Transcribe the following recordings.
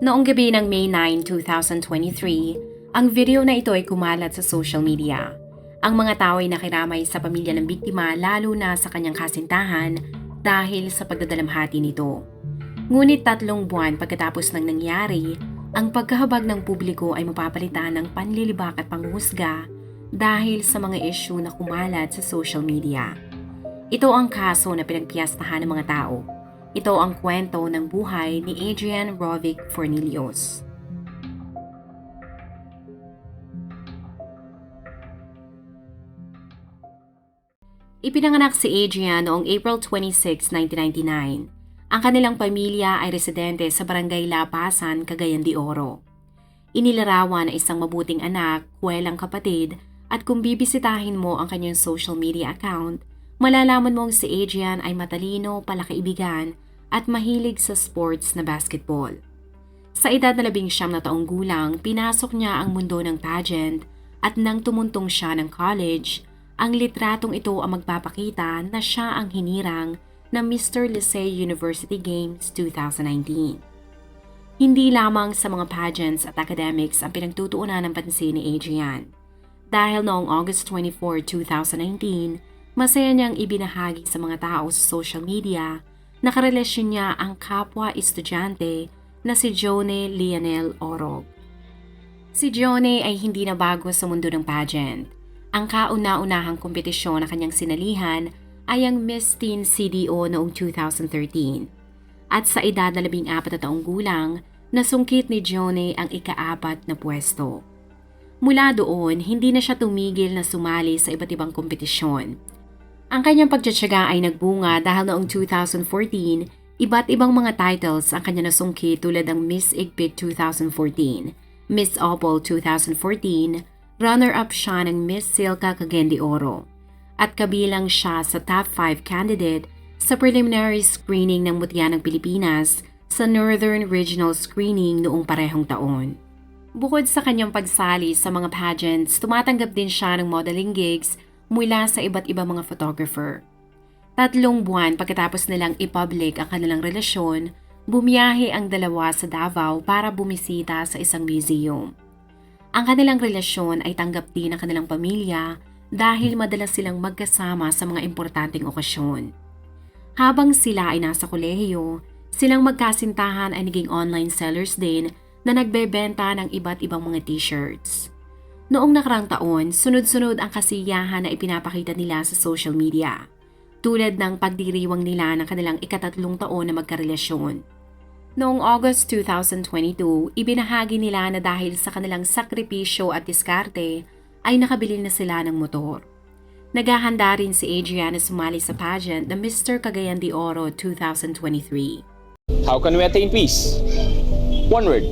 Noong gabi ng May 9, 2023, ang video na ito ay kumalat sa social media. Ang mga tao ay nakiramay sa pamilya ng biktima lalo na sa kanyang kasintahan dahil sa pagdadalamhati nito. Ngunit tatlong buwan pagkatapos ng nangyari, ang pagkahabag ng publiko ay mapapalitan ng panlilibak at panghusga dahil sa mga isyu na kumalat sa social media. Ito ang kaso na pinagpiyastahan ng mga tao ito ang kwento ng buhay ni Adrian Rovic Fornilios. Ipinanganak si Adrian noong April 26, 1999. Ang kanilang pamilya ay residente sa Barangay Lapasan, Cagayan de Oro. Inilarawan na isang mabuting anak, kwelang kapatid, at kung bibisitahin mo ang kanyang social media account, malalaman mong si Adrian ay matalino, palakaibigan, at mahilig sa sports na basketball. Sa edad na labing siyam na taong gulang, pinasok niya ang mundo ng pageant at nang tumuntong siya ng college, ang litratong ito ang magpapakita na siya ang hinirang ng Mr. Licey University Games 2019. Hindi lamang sa mga pageants at academics ang pinagtutuunan ng pansin ni Adrian. Dahil noong August 24, 2019, masaya niyang ibinahagi sa mga tao sa social media nakarelasyon niya ang kapwa-estudyante na si Jone Lionel Orog. Si Jone ay hindi na bago sa mundo ng pageant. Ang kauna-unahang kompetisyon na kanyang sinalihan ay ang Miss Teen CDO noong 2013. At sa edad na labing apat na taong gulang, nasungkit ni Jone ang ikaapat na pwesto. Mula doon, hindi na siya tumigil na sumali sa iba't ibang kompetisyon ang kanyang pagtsatsaga ay nagbunga dahil noong 2014, iba't ibang mga titles ang kanya nasungki tulad ng Miss Igpit 2014, Miss Opal 2014, runner-up siya ng Miss Silka de Oro, at kabilang siya sa top 5 candidate sa preliminary screening ng Mutya ng Pilipinas sa Northern Regional Screening noong parehong taon. Bukod sa kanyang pagsali sa mga pageants, tumatanggap din siya ng modeling gigs mula sa iba't ibang mga photographer. Tatlong buwan pagkatapos nilang ipublic ang kanilang relasyon, bumiyahe ang dalawa sa Davao para bumisita sa isang museum. Ang kanilang relasyon ay tanggap din ng kanilang pamilya dahil madalas silang magkasama sa mga importanteng okasyon. Habang sila ay nasa kolehiyo, silang magkasintahan ay naging online sellers din na nagbebenta ng iba't ibang mga t-shirts. Noong nakarang taon, sunod-sunod ang kasiyahan na ipinapakita nila sa social media. Tulad ng pagdiriwang nila ng kanilang ikatatlong taon na magkarelasyon. Noong August 2022, ibinahagi nila na dahil sa kanilang sakripisyo at diskarte, ay nakabili na sila ng motor. Naghahanda rin si Adriana sumali sa pageant na Mr. Cagayan de Oro 2023. How can we attain peace? One word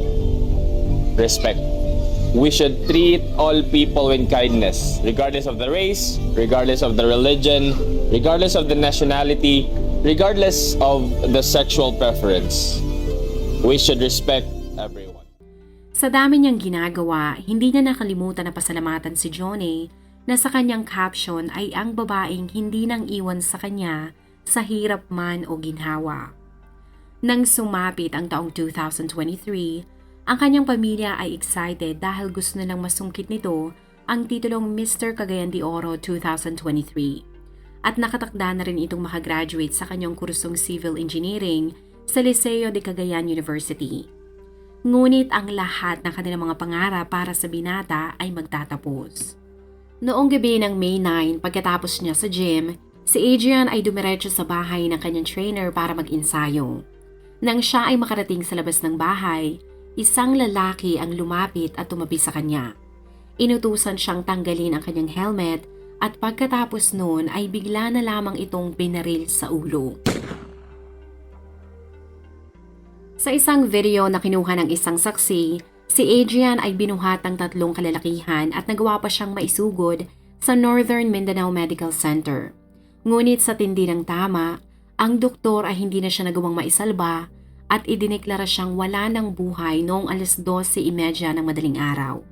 respect we should treat all people with kindness, regardless of the race, regardless of the religion, regardless of the nationality, regardless of the sexual preference. We should respect everyone. Sa dami niyang ginagawa, hindi niya nakalimutan na pasalamatan si Johnny na sa kanyang caption ay ang babaeng hindi nang iwan sa kanya sa hirap man o ginhawa. Nang sumapit ang taong 2023, ang kanyang pamilya ay excited dahil gusto nilang masungkit nito ang titulong Mr. Cagayan de Oro 2023. At nakatakda na rin itong makagraduate sa kanyang kursong Civil Engineering sa Liceo de Cagayan University. Ngunit ang lahat ng kanilang mga pangarap para sa binata ay magtatapos. Noong gabi ng May 9, pagkatapos niya sa gym, si Adrian ay dumiretso sa bahay ng kanyang trainer para mag-insayo. Nang siya ay makarating sa labas ng bahay, isang lalaki ang lumapit at tumabi sa kanya. Inutusan siyang tanggalin ang kanyang helmet at pagkatapos noon ay bigla na lamang itong binaril sa ulo. Sa isang video na kinuha ng isang saksi, si Adrian ay binuhat ng tatlong kalalakihan at nagawa pa siyang maisugod sa Northern Mindanao Medical Center. Ngunit sa tindi ng tama, ang doktor ay hindi na siya nagawang maisalba at idineklara siyang wala ng buhay noong alas 12.30 ng madaling araw.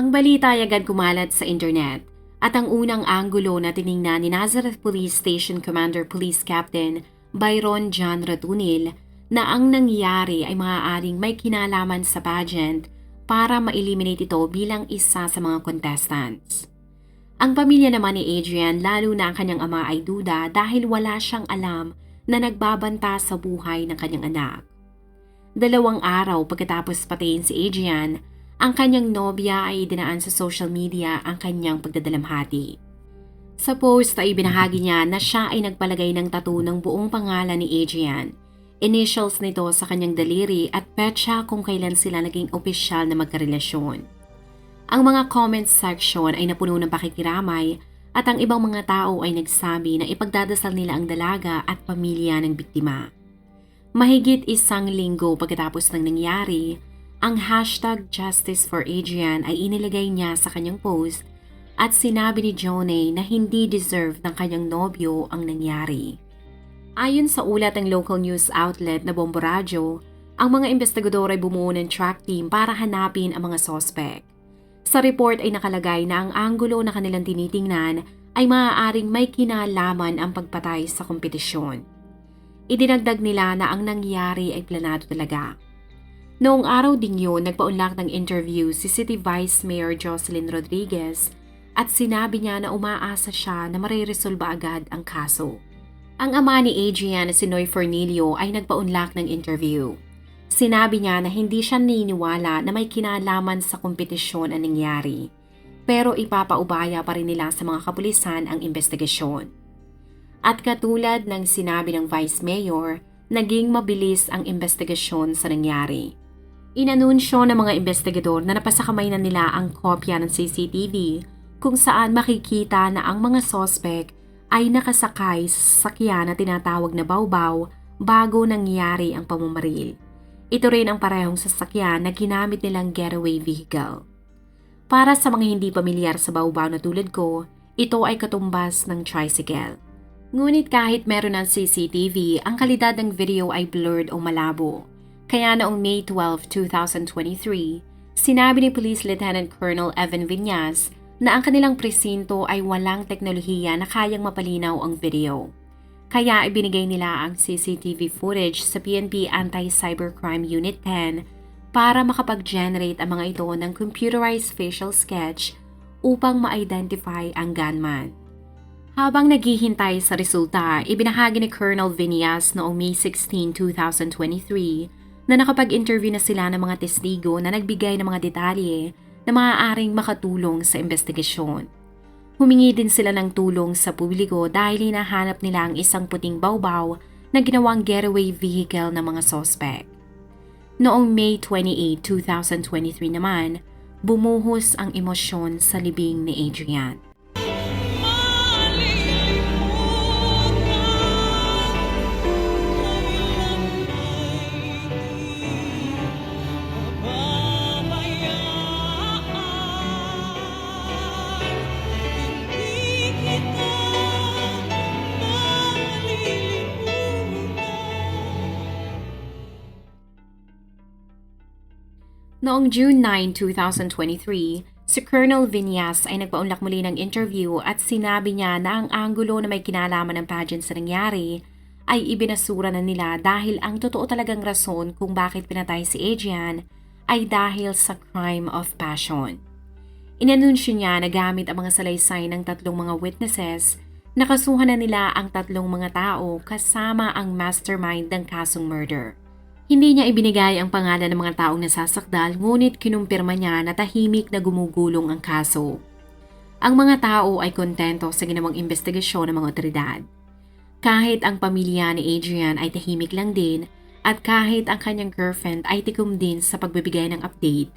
Ang balita ay agad kumalat sa internet at ang unang anggulo na tiningnan ni Nazareth Police Station Commander Police Captain Byron John Ratunil na ang nangyari ay maaaring may kinalaman sa pageant para ma-eliminate ito bilang isa sa mga contestants. Ang pamilya naman ni Adrian lalo na ang kanyang ama ay duda dahil wala siyang alam na nagbabanta sa buhay ng kanyang anak. Dalawang araw pagkatapos patayin si Adrian, ang kanyang nobya ay idinaan sa social media ang kanyang pagdadalamhati. Sa post ay binahagi niya na siya ay nagpalagay ng tattoo ng buong pangalan ni Adrian, initials nito sa kanyang daliri at petsa kung kailan sila naging opisyal na magkarelasyon. Ang mga comment section ay napuno ng pakikiramay at ang ibang mga tao ay nagsabi na ipagdadasal nila ang dalaga at pamilya ng biktima. Mahigit isang linggo pagkatapos ng nangyari, ang hashtag Justice for Adrian ay inilagay niya sa kanyang post at sinabi ni Jonay na hindi deserve ng kanyang nobyo ang nangyari. Ayon sa ulat ng local news outlet na Bombo Radio, ang mga investigador ay bumuo ng track team para hanapin ang mga sospek. Sa report ay nakalagay na ang anggulo na kanilang tinitingnan ay maaaring may kinalaman ang pagpatay sa kompetisyon. Idinagdag nila na ang nangyari ay planado talaga. Noong araw din yun, nagpaunlak ng interview si City Vice Mayor Jocelyn Rodriguez at sinabi niya na umaasa siya na mariresolba agad ang kaso. Ang ama ni Adrian na si Noy Fornilio ay nagpaunlak ng interview. Sinabi niya na hindi siya naniniwala na may kinalaman sa kompetisyon ang nangyari, pero ipapaubaya pa rin nila sa mga kapulisan ang investigasyon. At katulad ng sinabi ng Vice Mayor, naging mabilis ang investigasyon sa nangyari. Inanunsyo ng mga investigador na napasakamay na nila ang kopya ng CCTV kung saan makikita na ang mga sospek ay nakasakay sa sasakyan na tinatawag na bawbaw bago nangyari ang pamamaril. Ito rin ang parehong sasakyan na ginamit nilang getaway vehicle. Para sa mga hindi pamilyar sa bawbaw na tulad ko, ito ay katumbas ng tricycle. Ngunit kahit meron ng CCTV, ang kalidad ng video ay blurred o malabo. Kaya noong May 12, 2023, sinabi ni Police Lieutenant Colonel Evan Viñas na ang kanilang presinto ay walang teknolohiya na kayang mapalinaw ang video. Kaya ibinigay nila ang CCTV footage sa PNP Anti-Cybercrime Unit 10 para makapag-generate ang mga ito ng computerized facial sketch upang ma-identify ang gunman. Habang naghihintay sa resulta, ibinahagi ni Colonel Vinyas noong May 16, 2023 na nakapag-interview na sila ng mga testigo na nagbigay ng mga detalye na maaaring makatulong sa investigasyon. Humingi din sila ng tulong sa publiko dahil hinahanap nila ang isang puting bawbaw na ginawang getaway vehicle ng mga sospek. Noong May 28, 2023 naman, bumuhos ang emosyon sa libing ni Adrian. Noong June 9, 2023, si Colonel Vinyas ay nagpaunlak muli ng interview at sinabi niya na ang anggulo na may kinalaman ng pageant sa nangyari ay ibinasura na nila dahil ang totoo talagang rason kung bakit pinatay si Adrian ay dahil sa crime of passion. Inanunsyo niya na gamit ang mga salaysay ng tatlong mga witnesses, nakasuhan na nila ang tatlong mga tao kasama ang mastermind ng kasong murder. Hindi niya ibinigay ang pangalan ng mga taong nasasakdal ngunit kinumpirma niya na tahimik na gumugulong ang kaso. Ang mga tao ay kontento sa ginawang investigasyon ng mga otoridad. Kahit ang pamilya ni Adrian ay tahimik lang din At kahit ang kanyang girlfriend ay tikom din sa pagbibigay ng update,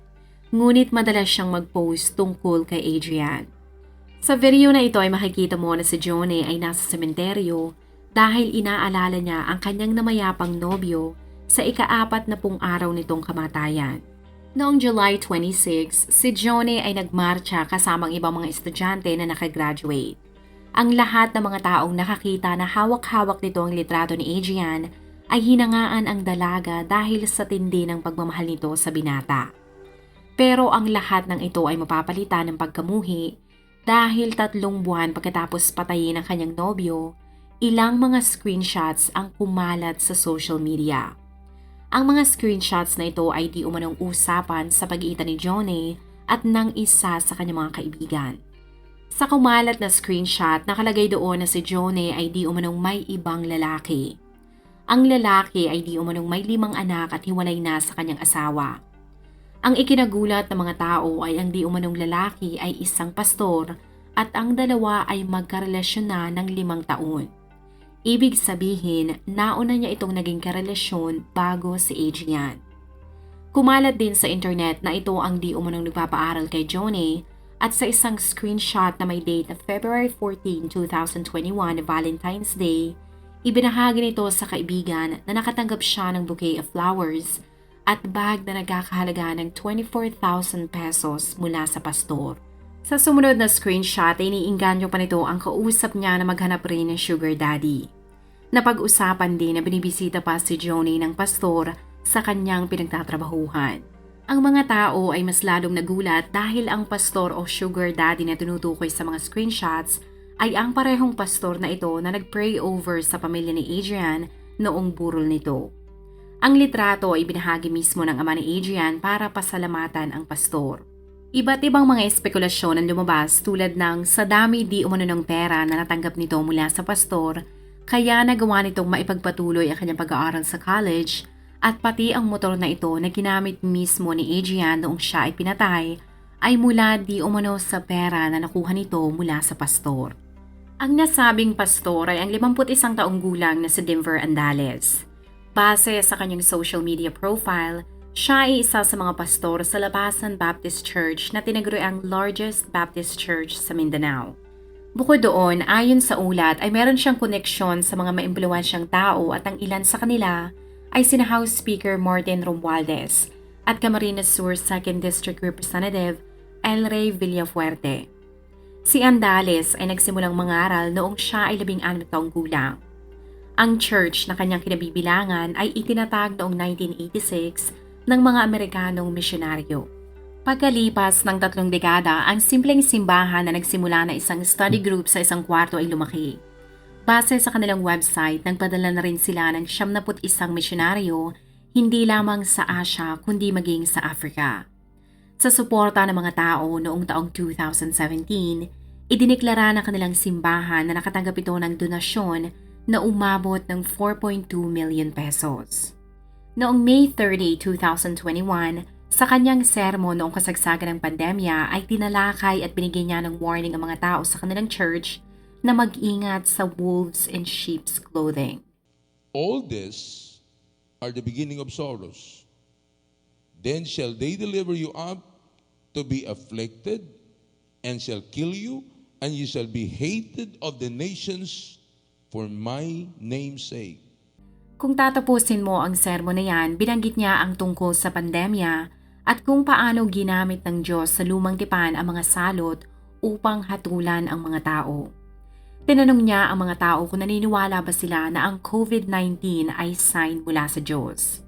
ngunit madalas siyang mag-post tungkol kay Adrian. Sa video na ito ay makikita mo na si Johnny ay nasa sementeryo dahil inaalala niya ang kanyang namayapang nobyo sa ikaapat na pung araw nitong kamatayan. Noong July 26, si Johnny ay nagmarcha kasamang ibang mga estudyante na nakagraduate. Ang lahat ng mga taong nakakita na hawak-hawak nito ang litrato ni Adrian ay hinangaan ang dalaga dahil sa tindi ng pagmamahal nito sa binata. Pero ang lahat ng ito ay mapapalitan ng pagkamuhi dahil tatlong buwan pagkatapos patayin ang kanyang nobyo, ilang mga screenshots ang kumalat sa social media. Ang mga screenshots na ito ay di umanong usapan sa pag-iitan ni Johnny at ng isa sa kanyang mga kaibigan. Sa kumalat na screenshot, nakalagay doon na si Johnny ay di umanong may ibang lalaki. Ang lalaki ay di umanong may limang anak at hiwalay na sa kanyang asawa. Ang ikinagulat ng mga tao ay ang di umanong lalaki ay isang pastor at ang dalawa ay magkarelasyon na ng limang taon. Ibig sabihin, nauna niya itong naging karelasyon bago si Adrian. Kumalat din sa internet na ito ang di umanong nagpapaaral kay Johnny at sa isang screenshot na may date na February 14, 2021 na Valentine's Day, ibinahagi nito sa kaibigan na nakatanggap siya ng bouquet of flowers at bag na nagkakahalaga ng 24,000 pesos mula sa pastor. Sa sumunod na screenshot iniinganyo pa nito ang kausap niya na maghanap rin ng sugar daddy. Napag-usapan din na binibisita pa si Johnny ng pastor sa kanyang pinagtatrabahuhan. Ang mga tao ay mas lalong nagulat dahil ang pastor o sugar daddy na tinutukoy sa mga screenshots ay ang parehong pastor na ito na nag-pray over sa pamilya ni Adrian noong burol nito. Ang litrato ay binahagi mismo ng ama ni Adrian para pasalamatan ang pastor. Iba't ibang mga espekulasyon ang lumabas tulad ng sa dami di umano ng pera na natanggap nito mula sa pastor, kaya nagawa nitong maipagpatuloy ang kanyang pag-aaral sa college at pati ang motor na ito na ginamit mismo ni Adrian noong siya ay pinatay ay mula di umano sa pera na nakuha nito mula sa pastor. Ang nasabing pastor ay ang 51 taong gulang na si Denver Andales. Base sa kanyang social media profile, siya ay isa sa mga pastor sa Labasan Baptist Church na tinaguri ang largest Baptist Church sa Mindanao. Bukod doon, ayon sa ulat ay meron siyang koneksyon sa mga maimpluwensyang tao at ang ilan sa kanila ay sina House Speaker Martin Romualdez at Camarines Sur 2nd District Representative El Rey Villafuerte. Si Andales ay nagsimulang mangaral noong siya ay labing anim taong gulang. Ang church na kanyang kinabibilangan ay itinatag noong 1986 ng mga Amerikanong misyonaryo. Pagkalipas ng tatlong dekada, ang simpleng simbahan na nagsimula na isang study group sa isang kwarto ay lumaki. Base sa kanilang website, nagpadala na rin sila ng 71 misyonaryo hindi lamang sa Asia kundi maging sa Africa. Sa suporta ng mga tao noong taong 2017, idiniklara ng kanilang simbahan na nakatanggap ito ng donasyon na umabot ng 4.2 million pesos. Noong May 30, 2021, sa kanyang sermon noong kasagsagan ng pandemya ay tinalakay at binigyan niya ng warning ang mga tao sa kanilang church na mag-ingat sa wolves in sheep's clothing. All this are the beginning of sorrows. Then shall they deliver you up to be afflicted, and shall kill you, and you shall be hated of the nations for my name's sake. Kung tatapusin mo ang sermon na yan, binanggit niya ang tungkol sa pandemya at kung paano ginamit ng Diyos sa lumang tipan ang mga salot upang hatulan ang mga tao. Tinanong niya ang mga tao kung naniniwala ba sila na ang COVID-19 ay sign mula sa Diyos.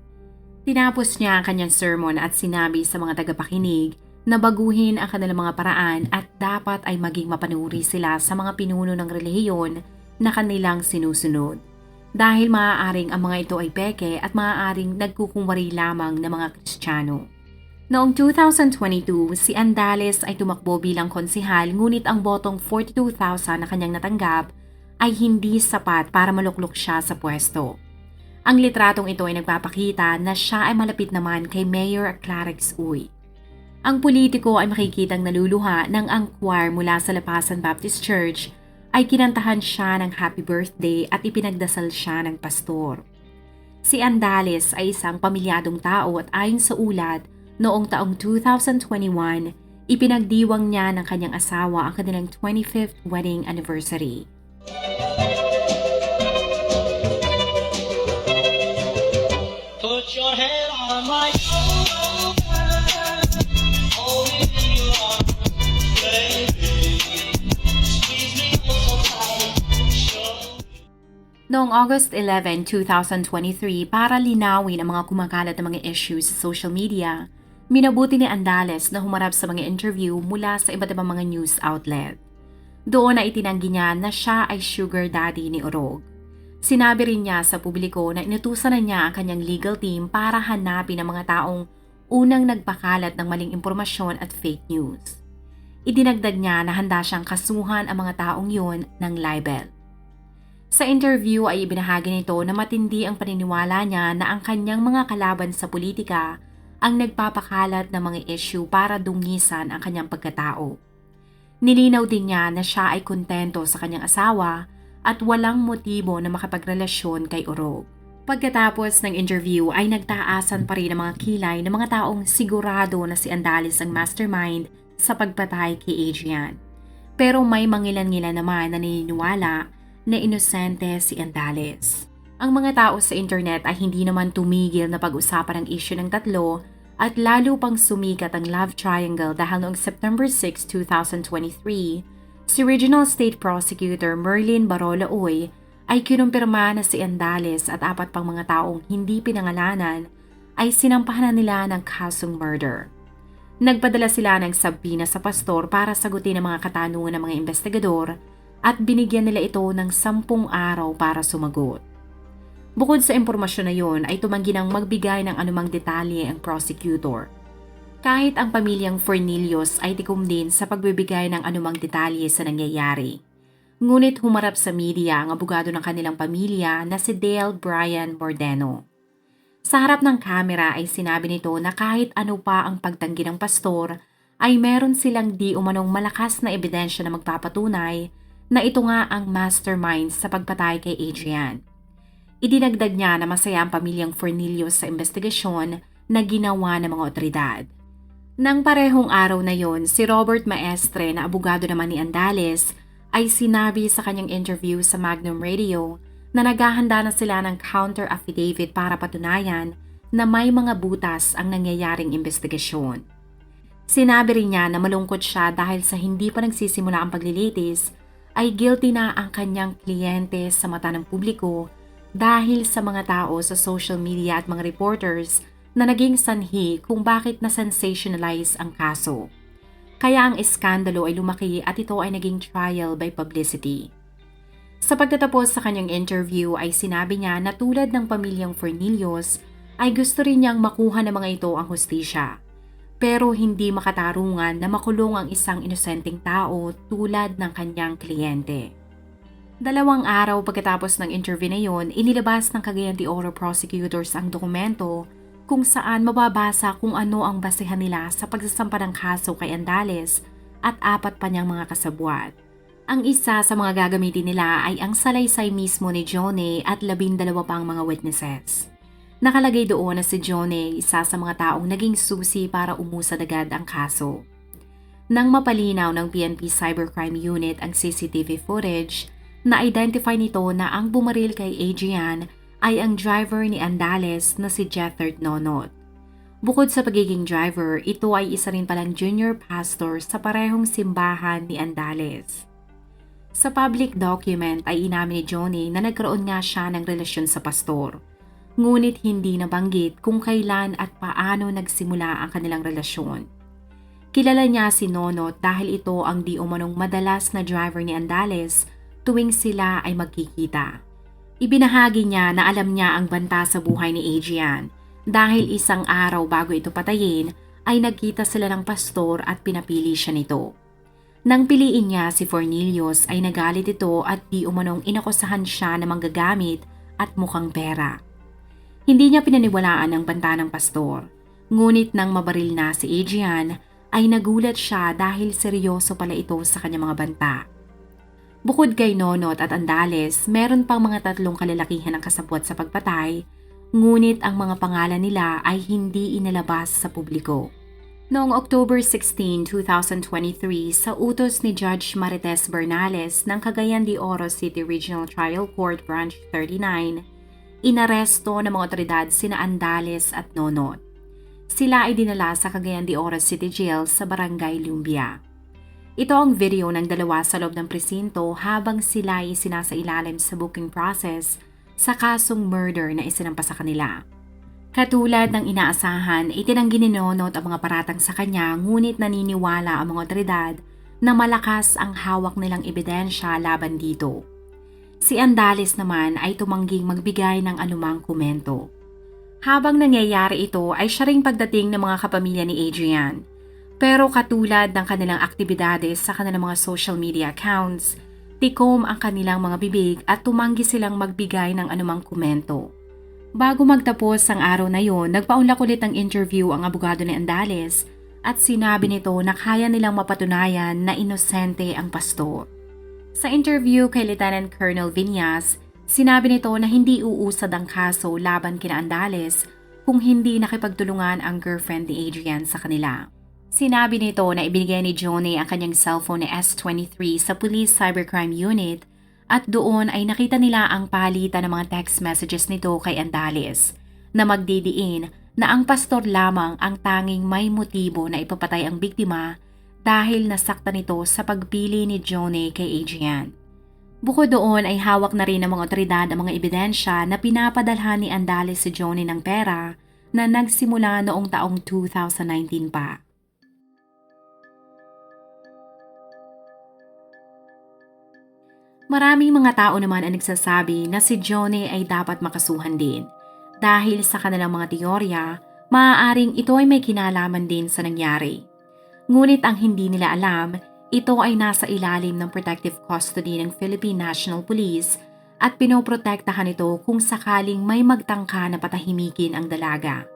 Tinapos niya ang kanyang sermon at sinabi sa mga tagapakinig na baguhin ang kanilang mga paraan at dapat ay maging mapanuri sila sa mga pinuno ng relihiyon na kanilang sinusunod. Dahil maaaring ang mga ito ay peke at maaaring nagkukumwari lamang ng mga Kristiyano. Noong 2022, si Andales ay tumakbo bilang konsihal ngunit ang botong 42,000 na kanyang natanggap ay hindi sapat para maluklok siya sa pwesto. Ang litratong ito ay nagpapakita na siya ay malapit naman kay Mayor Clarix Uy. Ang politiko ay makikitang naluluha nang ang choir mula sa Lapasan Baptist Church ay kinantahan siya ng happy birthday at ipinagdasal siya ng pastor. Si Andales ay isang pamilyadong tao at ayon sa ulat, noong taong 2021, ipinagdiwang niya ng kanyang asawa ang kanilang 25th wedding anniversary. Put your head on my shoulder. Noong August 11, 2023, para linawin ang mga kumakalat na mga issues sa social media, minabuti ni Andales na humarap sa mga interview mula sa iba't ibang mga news outlet. Doon na itinanggi niya na siya ay sugar daddy ni Orog. Sinabi rin niya sa publiko na inutusan na niya ang kanyang legal team para hanapin ang mga taong unang nagpakalat ng maling impormasyon at fake news. Idinagdag niya na handa siyang kasuhan ang mga taong yun ng libel. Sa interview ay ibinahagi nito na matindi ang paniniwala niya na ang kanyang mga kalaban sa politika ang nagpapakalat ng mga issue para dungisan ang kanyang pagkatao. Nilinaw din niya na siya ay kontento sa kanyang asawa at walang motibo na makapagrelasyon kay Orog. Pagkatapos ng interview ay nagtaasan pa rin ang mga kilay ng mga taong sigurado na si Andalis ang mastermind sa pagpatay kay Adrian. Pero may mangilan-ngilan naman na naniniwala na inosente si Andales. Ang mga tao sa internet ay hindi naman tumigil na pag-usapan ang issue ng tatlo at lalo pang sumikat ang love triangle dahil noong September 6, 2023, si Regional State Prosecutor Merlin Barola Uy ay kinumpirma na si Andales at apat pang mga taong hindi pinangalanan ay sinampahan na nila ng kasong murder. Nagpadala sila ng sabina sa pastor para sagutin ang mga katanungan ng mga investigador at binigyan nila ito ng sampung araw para sumagot. Bukod sa impormasyon na yon ay tumanggi ng magbigay ng anumang detalye ang prosecutor. Kahit ang pamilyang Fornilius ay tikom din sa pagbibigay ng anumang detalye sa nangyayari. Ngunit humarap sa media ang abogado ng kanilang pamilya na si Dale Brian Bordeno. Sa harap ng kamera ay sinabi nito na kahit ano pa ang pagtanggi ng pastor, ay meron silang di umanong malakas na ebidensya na magpapatunay na ito nga ang mastermind sa pagpatay kay Adrian. Idinagdag niya na masaya ang pamilyang Fornilius sa investigasyon na ginawa ng mga otoridad. Nang parehong araw na yon, si Robert Maestre na abogado naman ni Andales ay sinabi sa kanyang interview sa Magnum Radio na naghahanda na sila ng counter affidavit para patunayan na may mga butas ang nangyayaring investigasyon. Sinabi rin niya na malungkot siya dahil sa hindi pa nagsisimula ang paglilitis ay guilty na ang kanyang kliyente sa mata ng publiko dahil sa mga tao sa social media at mga reporters na naging sanhi kung bakit na-sensationalize ang kaso. Kaya ang iskandalo ay lumaki at ito ay naging trial by publicity. Sa pagtatapos sa kanyang interview ay sinabi niya na tulad ng pamilyang Fernilios ay gusto rin niyang makuha ng mga ito ang hustisya. Pero hindi makatarungan na makulong ang isang inosenteng tao tulad ng kanyang kliyente. Dalawang araw pagkatapos ng interview na yon, inilabas ng Cagayan de Oro prosecutors ang dokumento kung saan mababasa kung ano ang basehan nila sa pagsasampa ng kaso kay Andales at apat pa niyang mga kasabwat. Ang isa sa mga gagamitin nila ay ang salaysay mismo ni Johnny at labindalawa pang mga witnesses. Nakalagay doon na si Johnny isa sa mga taong naging susi para umusad agad ang kaso. Nang mapalinaw ng PNP Cybercrime Unit ang CCTV footage, na-identify nito na ang bumaril kay Adrian ay ang driver ni Andales na si Jethert Nonot. Bukod sa pagiging driver, ito ay isa rin palang junior pastor sa parehong simbahan ni Andales. Sa public document ay inamin ni Johnny na nagkaroon nga siya ng relasyon sa pastor. Ngunit hindi nabanggit kung kailan at paano nagsimula ang kanilang relasyon. Kilala niya si Nonot dahil ito ang di umanong madalas na driver ni Andales tuwing sila ay magkikita. Ibinahagi niya na alam niya ang banta sa buhay ni Adrian dahil isang araw bago ito patayin ay nagkita sila ng pastor at pinapili siya nito. Nang piliin niya si Fornilius ay nagalit ito at di umanong inakusahan siya na manggagamit at mukhang pera. Hindi niya pinaniwalaan ang banta ng pastor. Ngunit nang mabaril na si Adrian ay nagulat siya dahil seryoso pala ito sa kanyang mga banta. Bukod kay Nonot at Andales, meron pang mga tatlong kalalakihan ang kasabwat sa pagpatay, ngunit ang mga pangalan nila ay hindi inilabas sa publiko. Noong October 16, 2023, sa utos ni Judge Marites Bernales ng Cagayan de Oro City Regional Trial Court Branch 39, inaresto ng mga otoridad sina Andales at Nonot. Sila ay dinala sa Cagayan de Oro City Jail sa Barangay Lumbia. Ito ang video ng dalawa sa loob ng presinto habang sila ay sinasailalim sa booking process sa kasong murder na isinampa sa kanila. Katulad ng inaasahan, itinanggi ni Nonot ang mga paratang sa kanya ngunit naniniwala ang mga otoridad na malakas ang hawak nilang ebidensya laban dito. Si Andales naman ay tumangging magbigay ng anumang komento. Habang nangyayari ito ay siya ring pagdating ng mga kapamilya ni Adrian. Pero katulad ng kanilang aktibidades sa kanilang mga social media accounts, tikom ang kanilang mga bibig at tumanggi silang magbigay ng anumang komento. Bago magtapos ang araw na yon, nagpaunlak ulit ng interview ang abogado ni Andales at sinabi nito na kaya nilang mapatunayan na inosente ang pastor. Sa interview kay Lieutenant Colonel Vinyas, sinabi nito na hindi uusad ang kaso laban kina Andales kung hindi nakipagtulungan ang girlfriend ni Adrian sa kanila. Sinabi nito na ibinigay ni Johnny ang kanyang cellphone na S23 sa Police Cybercrime Unit at doon ay nakita nila ang palitan ng mga text messages nito kay Andales na magdidiin na ang pastor lamang ang tanging may motibo na ipapatay ang biktima dahil nasakta nito sa pagpili ni Johnny kay Adrian. Bukod doon ay hawak na rin ng mga otoridad ang mga ebidensya na pinapadalhan ni Andales si Johnny ng pera na nagsimula noong taong 2019 pa. Maraming mga tao naman ang nagsasabi na si Johnny ay dapat makasuhan din. Dahil sa kanilang mga teorya, maaaring ito ay may kinalaman din sa nangyari. Ngunit ang hindi nila alam, ito ay nasa ilalim ng protective custody ng Philippine National Police at pinoprotektahan ito kung sakaling may magtangka na patahimikin ang dalaga.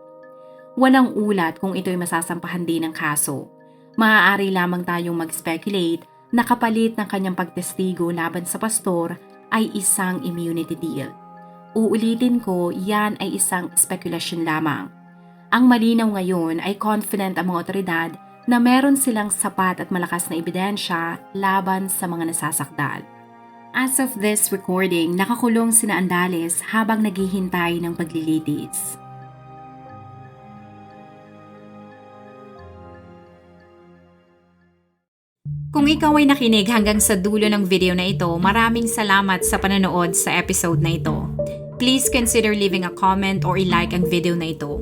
Walang ulat kung ito'y masasampahan din ng kaso. Maaari lamang tayong mag-speculate na kapalit ng kanyang pagtestigo laban sa pastor ay isang immunity deal. Uulitin ko, yan ay isang spekulasyon lamang. Ang malinaw ngayon ay confident ang mga otoridad na meron silang sapat at malakas na ebidensya laban sa mga nasasakdal. As of this recording, nakakulong sina Andales habang naghihintay ng paglilitis. Kung ikaw ay nakinig hanggang sa dulo ng video na ito, maraming salamat sa panonood sa episode na ito. Please consider leaving a comment or i-like ang video na ito.